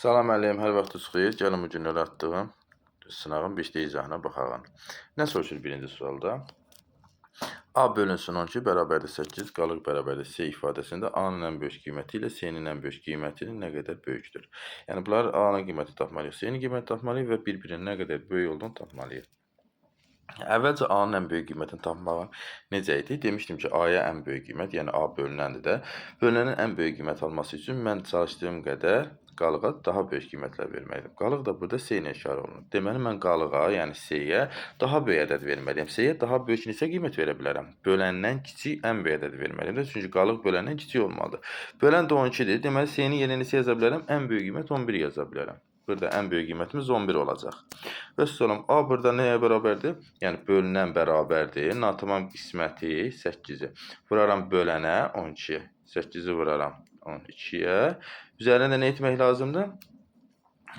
Salam əleykum, hər vaxtınız xeyir. Gəlin bu gün öyrətdiyim sınağın 5-də izahına baxaq. Nə soruşur birinci sualda? A bölünsün 12 bərabərdir 8, qalıq bərabərdir C ifadəsində A-nın ən böyük qiyməti ilə C-nin ən böyük qiymətinin nə qədər böyükdür? Yəni bunlar A-nın qiyməti tapmalıyıq, C-nin qiyməti tapmalıyıq və bir-birinin nə qədər böyük olduğunu tapmalıyıq. Əvvəlcə A-nın ən böyük qiymətini tapmağa necə idi? Demişdim ki, A-ya ən böyük qiymət, yəni A bölünəndir də. Bölünənin ən böyük qiymət alması üçün mən çalışdığım qədər qalığa daha böyük qiymətlər verməliyəm. Qalıq da burada C ilə işarə olunur. Deməli mən qalığa, yəni C-yə daha böyük ədəd verməliyəm. C-yə daha böyük neçə qiymət verə bilərəm? Böləndən kiçik ən böyük ədəd verməliyəm çünki qalıq böləndən kiçik olmalıdır. Bölən də 12-dir. Deməli C-nin yerinə neçə yaza bilərəm? Ən böyük qiymət 11 yaza bilərəm. Burada ən böyük qiymətimiz 11 olacaq. Və sorum A burada nəyə bərabərdir? Yəni bölünən bərabərdir. Natamam qisməti 8-i. Vuraram bölənə 12. 8-i vuraram 12-yə. Üzərinə də nə etmək lazımdır?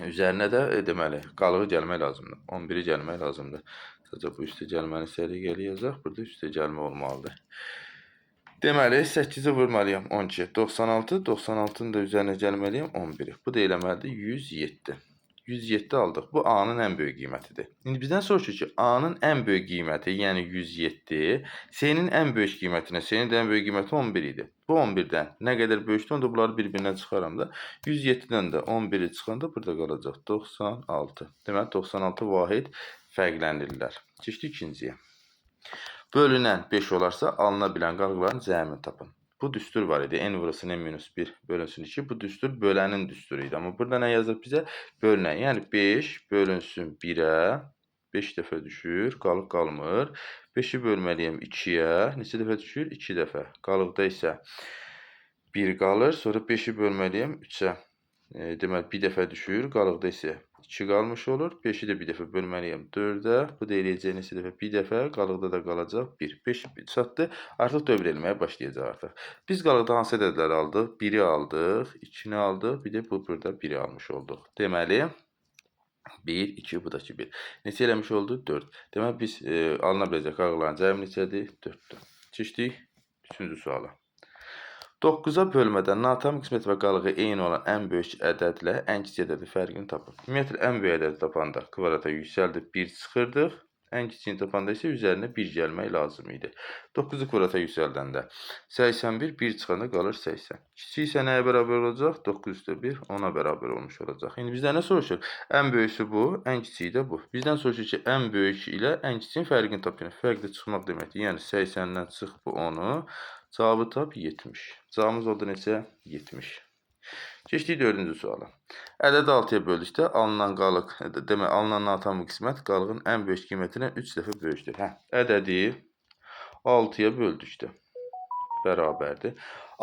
Üzərinə də e, deməli qalığı gəlmək lazımdır. 11-i gəlmək lazımdır. Sadəcə bu üstə gəlməni səriq eləyəcək. Burada üstə gəlmə olmalıdır. Deməli 8-i vurmalıyam 12. 96, 96-nın da üzərinə gəlməliyəm 11-i. Bu da eləməlidir 107. 107 aldıq. Bu A-nın ən böyük qiymətidir. İndi bizdən soruşur ki, A-nın ən böyük qiyməti, yəni 107, C-nin ən böyük qiymətinə, C-nin də ən böyük qiyməti 11 idi. Bu 11-dən nə qədər böyükdür, onda bunları bir-birindən çıxaram da. 107-dən də 11-i çıxanda burada qalacaq 96. Deməli 96 vahid fərqləndirirlər. Keçdik ikinciyə. Bölünən 5 olarsa alına bilən qalıqların cəmini tapın. Bu düstur var idi. N vurulsun N minus 1 bölünsün 2. Bu düstur bölənin düsturu idi. Amma burada nə yazıb bizə? Bölünən. Yəni 5 bölünsün 1-ə. 5 dəfə düşür, qalıq qalmır. 5-i bölməliyəm 2-yə. Neçə dəfə düşür? 2 dəfə. Qalıqda isə 1 qalır. Sonra 5-i bölməliyəm 3-ə. E, deməli 1 dəfə düşür, qalıqda isə 2 qalmış olur. 5-i də bir dəfə bölməliyəm 4-ə. Bu da eləyəcək neçə dəfə? Bir dəfə, qalıqda da qalacaq 1. 5 çatdı. Artıq dövr eləməyə başlayacaq artıq. Biz qalıqda hansı ədədləri aldıq? 1-i aldıq, 2-ni aldıq, bir də bu burada 1-i almış olduq. Deməli 1, 2, bu da ki 1. Neçə eləmiş oldu? 4. Deməli biz e, alına biləcək qalıqların cəmi neçədir? 4-dür. Keçdik 3-cü suala. 9-a bölmədən natam qismət və qalığı eyni olan ən böyük ədədlə ən kiçik ədədin fərqini tapın. Ümumiyyətlə ən böyük ədədi tapanda kvadrata yüksəldib 1 çıxırdıq. Ən kiçiyini tapanda isə üzərinə 1 gəlmək lazım idi. 9-u kvadrata yüksəldəndə 81, 1 çıxanda qalır 80. Kiçik isə nəyə bərabər olacaq? 9 üstə 1 10-a bərabər olmuş olacaq. İndi bizdən nə soruşur? Ən böyüsü bu, ən kiçiyi də bu. Bizdən soruşur ki, ən böyük ilə ən kiçiyin fərqini tapın. Fərqli çıxmaq deməkdir. Yəni 80-dən çıx bu 10-u. Cavabı tap 70. Cavabımız oldu neçə? 70. Keçdik 4-cü suala. Ədədi 6-ya böldükdə alınan qalıq, demək alınan natamı qismət qalığın ən böyük qiymətinə 3 dəfə böyükdür. Hə, ədədi 6-ya böldükdə bərabərdir.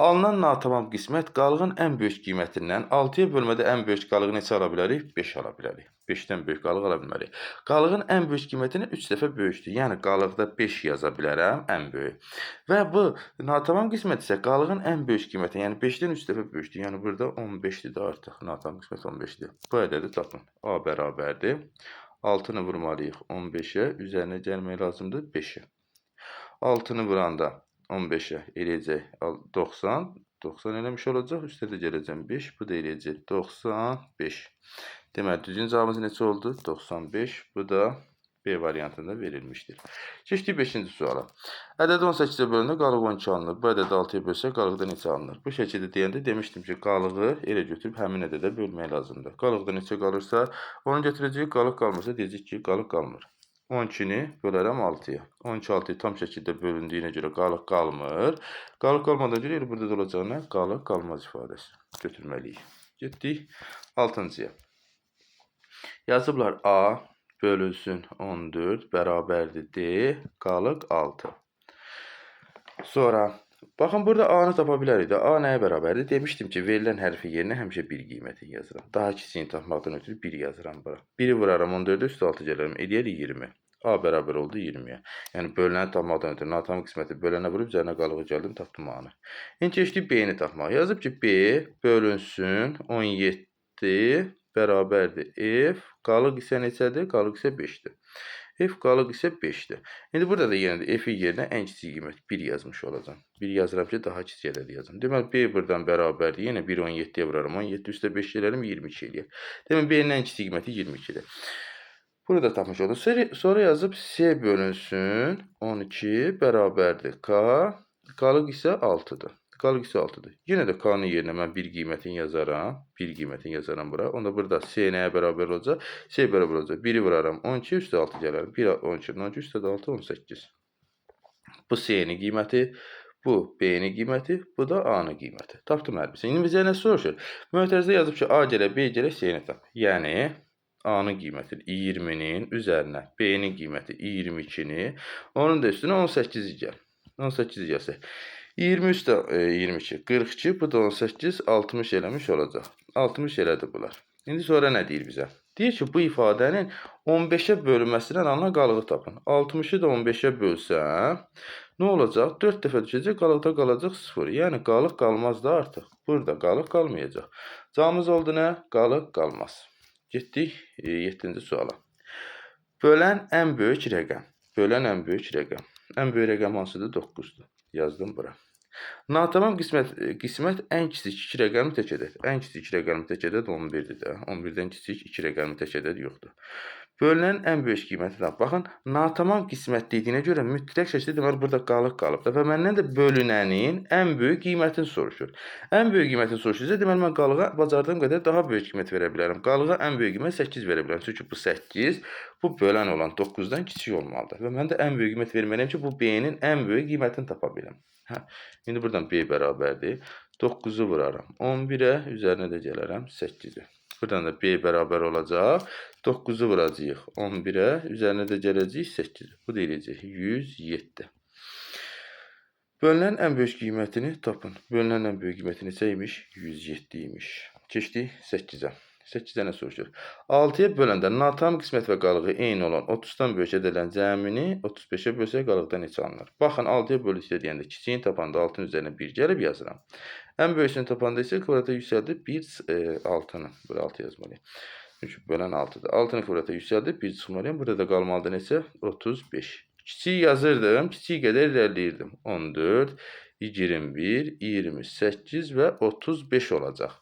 Alınan natamam qismət qalığın ən böyük qiymətindən 6-ya bölmədə ən böyük qalığı neçə ala bilərik? 5 ala bilərik. 5-dən böyük qalıq ala bilmərik. Qalığın ən böyük qiymətinə 3 dəfə böyükdür. Yəni qalıqda 5 yaza bilərəm, ən böyük. Və bu natamam qismət isə qalığın ən böyük qiyməti, yəni 5-dən 3 dəfə böyükdür. Yəni burada 15-dir də artıq. Natamam qismət 15-dir. Bu ədədi tapın. A bərabərdir. 6-nı vurmalıyıq 15-ə, üzərinə gəlmək lazımdır 5-ə. 6-nı vuranda 15-ə eləyəcək 90. 90 eləmiş olacaq. Üstə də gələcəm 5. Bu da eləyəcək 95. Deməli, düzgün cavabımız neçə oldu? 95. Bu da B variantında verilmişdir. Keçdik 5-ci suala. Ədəd 18-ə bölündə qalıq 12 alınır. Bu ədədi 6-ya bölsək qalıqda neçə alınır? Bu şəkildə deyəndə demişdim ki, qalığı elə götürüb həmin ədədə bölmək lazımdır. Qalıqda neçə qalırsa, onu götürəcəyik. Qalıq qalmırsa deyəcəyik ki, qalıq qalmır. 12-ni bölərəm 6-ya. 12 6-yı tam şəkildə bölündüyünə görə qalıq qalmır. Qalıq qalmadan görə elə burada da olacaq nə? Qalıq qalmaz ifadəsi. Götürməliyik. Getdik 6-cıya. Yazıblar A bölünsün 14 bərabərdir D, qalıq 6. Sonra Baxın, burada A-nı tapa bilərik də. A nəyə bərabərdir? Demişdim ki, verilən hərfin yerinə həmişə 1 qiyməti yazıram. Daha kiçiyini tapmaqdan ötürü 1 yazıram bura. 1-i vuraram 14-ə üstə 6 gələrəm. Eləyər 20. A bərabər oldu 20-yə. Yəni bölünəni tapmaqdan ötürü natam qisməti bölənə vurub üzərinə qalığı gəldim, tapdım A-nı. İndi keçdik B-ni tapmağa. Yazıb ki, B bölünsün 17 bərabərdir F. Qalıq isə neçədir? Qalıq isə 5-dir. F qalıq isə 5-dir. İndi burada da yenə də F-in yerinə ən kiçik qiymət 1 yazmış olacağam. 1 yazıram ki, daha kiçik ədəd yazım. Deməli, B buradan bərabərdir. Yenə 1 17-yə vuraram. 17 üstə 5 elərim 22 eləyər. Deməli, B-nin ən kiçik qiyməti 22-dir. Bunu da tapmış olduk. Sonra, yazıb C bölünsün 12 bərabərdir K. Qalıq isə 6-dır. Qalıq isə 6-dır. Yenə də K-nın yerinə mən bir qiymətini yazaram. Bir qiymətini yazaram bura. Onda burada C nəyə bərabər olacaq? C bərabər olacaq. 1-i vuraram 12 üstə 6 gələr. 1 12 12 üstə 6 18. Bu C-nin qiyməti, bu B-nin qiyməti, bu da A-nın qiyməti. Tapdım hər birisi. İndi bizə nə soruşur? Mötərizədə yazıb ki, A gələ, B gələ, C-ni tap. Yəni A-nın qiyməti 20-nin üzərinə B-nin qiyməti 22-ni, onun da üstünə 18-i gəl. 18 gəlsə. 20 üstə e, 22, 42, bu da 18, 60 eləmiş olacaq. 60 elədi bunlar. İndi sonra nə deyir bizə? Deyir ki, bu ifadənin 15-ə bölünməsindən alınan qalığı tapın. 60-ı da 15-ə bölsəm, nə olacaq? 4 dəfə düşəcək, qalıqda qalacaq 0. Yəni qalıq qalmaz da artıq. Burada qalıq qalmayacaq. Cavabımız oldu nə? Qalıq qalmaz. Getdik 7-ci suala. Bölən ən böyük rəqəm. Bölən ən böyük rəqəm. Ən böyük rəqəm hansıdır? 9-dur. Yazdım bura. Natamam qismət qismət ən kiçik 2 rəqəmi tək ədəd. Ən kiçik 2 rəqəmi tək ədəd 11-dir də. 11-dən kiçik 2 rəqəmi tək ədəd yoxdur. Bölünən ən böyük qiyməti də baxın, natamam qismət dediyinə görə mütləq şəkildə deməli burada qalıq qalıbdır və məndən də bölünənin ən böyük qiymətini soruşur. Ən böyük qiymətini soruşursa, deməli mən qalığa bacardığım qədər daha böyük qiymət verə bilərəm. Qalığa ən böyük qiymət 8 verə bilərəm. Çünki bu 8 bu bölən olan 9-dan kiçik olmalıdır və mən də ən böyük qiymət verməliyəm ki, bu B-nin ən böyük qiymətini tapa bilim. Hə. İndi buradan B bərabərdir. 9-u vuraram. 11-ə üzərinə də gələrəm 8-i. Buradan da B bərabər olacaq. 9-u vuracağıq 11-ə, üzərinə də gələcəyik 8. Bu da eləyəcək 107. Bölünən ən böyük qiymətini tapın. Bölünən ən böyük qiyməti neçə imiş? 107 imiş. Keçdik 8-ə. 8-də nə soruşur? 6-ya böləndə natam qismət və qalığı eyni olan 30-dan böyük edilən cəmini 35-ə bölsək qalıqda neçə alınır? Baxın 6-ya bölükdə deyəndə kiçiyin tapanda 6-nın üzərinə 1 gəlib yazıram. Ən böyüsünü tapanda isə kvadrata yüksəldib 1 e, 6-nı. Bura 6 yazmalıyam. Çünki bölən 6-dır. 6-nı kvadrata yüksəldib 1 çıxmalıyam. Burada da qalmalıdır neçə? 35. Kiçik yazırdım, kiçik qədər irəliləyirdim. 14, 21, 28 və 35 olacaq.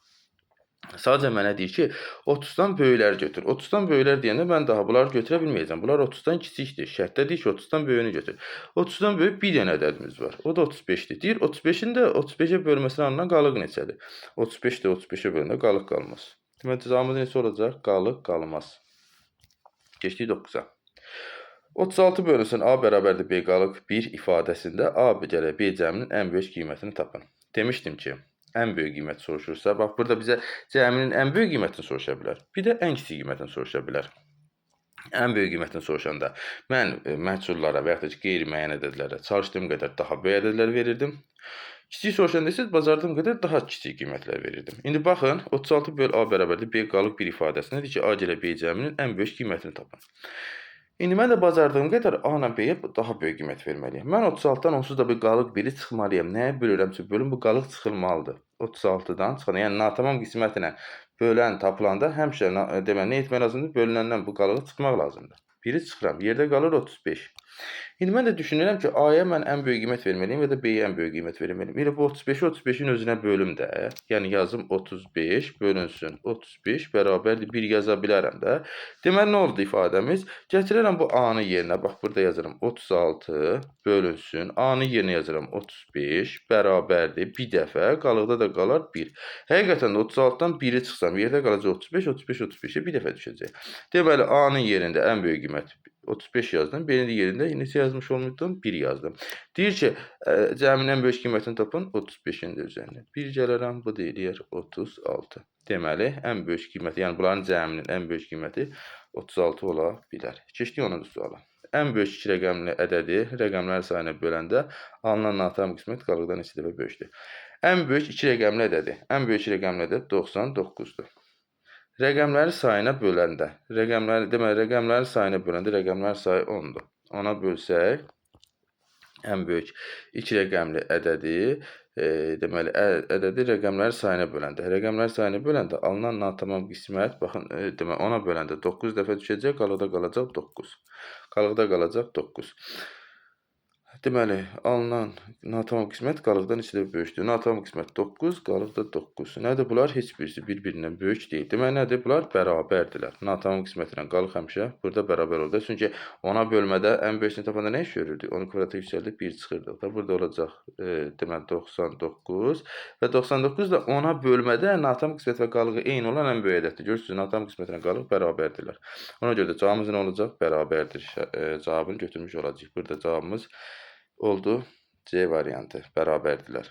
Sadəcə mənə deyir ki, 30-dan böyükləri götür. 30-dan böyüklər deyəndə daha bunları götürə bilməyəcəm. Bunlar 30-dan kiçikdir. Şərtdə deyir ki, 30-dan böyüyünü götür. 30-dan böyük bir dənə ədədimiz var. O da 35-dir. Deyir 35-in də 35-ə bölməsindən alınan qalıq neçədir? 35 də 35-ə bölündə qalıq qalmaz. Deməli cavabımız neçə olacaq? Qalıq qalmaz. Keçdik 9-a. 36 bölünsün A bərabərdir B qalıq 1 ifadəsində A bəcərə B cəminin ən böyük qiymətini tapın. Demişdim ki, ən böyük qiymət soruşursa, bax burada bizə cəminin ən böyük qiymətini soruşa bilər. Bir də ən kiçik qiymətini soruşa bilər. Ən böyük qiymətini soruşanda mən e, məhsullara və ya da qeyri-müəyyən ədədlərə çalışdığım qədər daha böyük ədədlər verirdim. Kiçik soruşanda isə bacardığım qədər daha kiçik qiymətlər verirdim. İndi baxın, 36 böl A bərabərdir B qalıq bir ifadəsində deyir ki, A ilə B cəminin ən böyük qiymətini tapın. İndi mən də bacardığım qədər A ilə B-yə daha böyük qiymət verməliyəm. Mən 36-dan onsuz da bir qalıq biri çıxmalıyam. Nəyə bölürəmsə bölüm bu qalıq çıxılmalıdır. 36-dan çıxan, yəni natamam qismətinə bölən tapılanda həmişə deməli nə etmək lazımdır? Bölünəndən bu qalığı çıxmaq lazımdır. Biri çıxıram. Yerdə qalır 35. İndi mən də düşünürəm ki, A-ya mən ən böyük qiymət verməliyəm ya da B-yə ən böyük qiymət verməliyəm. Elə bu 35-i 35-in özünə bölüm də. Yəni yazım 35 bölünsün 35 bərabərdir 1 yaza bilərəm də. Deməli nə oldu ifadəmiz? Gətirərəm bu A-nı yerinə. Bax burada yazıram 36 bölünsün. A-nı yerinə yazıram 35 bərabərdir. Bir dəfə qalıqda da qalar 1. Həqiqətən də 36-dan 1-i çıxsam yerdə qalacaq 35 35 35-ə bir dəfə düşəcək. Deməli A-nın yerində ən böyük qiymət 35 yazdım. B'nin yerində neçə yazmış olmuşdum? 1 yazdım. Deyir ki, ə, cəmin ən böyük qiymətini tapın 35-in də üzərinə. 1 gələrəm, bu da eləyər 36. Deməli, ən böyük qiyməti, yəni bunların cəminin ən böyük qiyməti 36 ola bilər. Keçdik 10-cu suala. Ən böyük iki rəqəmli ədədi rəqəmlər sayına böləndə alınan natam qismət qalıqdan neçə dəfə böyükdür? Ən böyük iki rəqəmli ədədi, ən böyük iki rəqəmli ədəd 99-dur. Rəqəmləri sayına böləndə, rəqəmləri deməli rəqəmləri sayına böləndə rəqəmlər sayı 10-dur. Ona bölsək ən böyük iki rəqəmli ədədi eee, deməli, ədədi rəqəmləri sayına böləndə, rəqəmləri sayına böləndə alınan natamam qismət, baxın, eee, deməli, 10-a böləndə 9 dəfə düşəcək, qalıqda qalacaq 9. Qalıqda qalacaq 9. Deməli, alınan natamam qismət qalıqdan dəfə böyükdür? Natamam qismət 9, qalıqda 9. Nədir bunlar? Heç birisi bir-birindən böyük deyil. Deməli, nədir? Bunlar bərabərdirlər. Natamam qismətlə qalıq həmişə burada bərabər olur. Çünki 10-a bölmədə ən böyüsünü tapanda nə iş görürdük? 10 kvadratı yüksəldib 1 çıxırdı. Da burada olacaq, eee, deməli 99 və 99 da 10-a bölmədə natamam qismət və qalığı eyni olan ən böyük ədəddir. Görürsüz, natamam qismətlə qalıq bərabərdirlər. Ona görə də cavabımız nə olacaq? Bərabərdir. Eee, cavabını götürmüş olacağıq. Burada cavabımız oldu C variantı. Bərabərdirlər.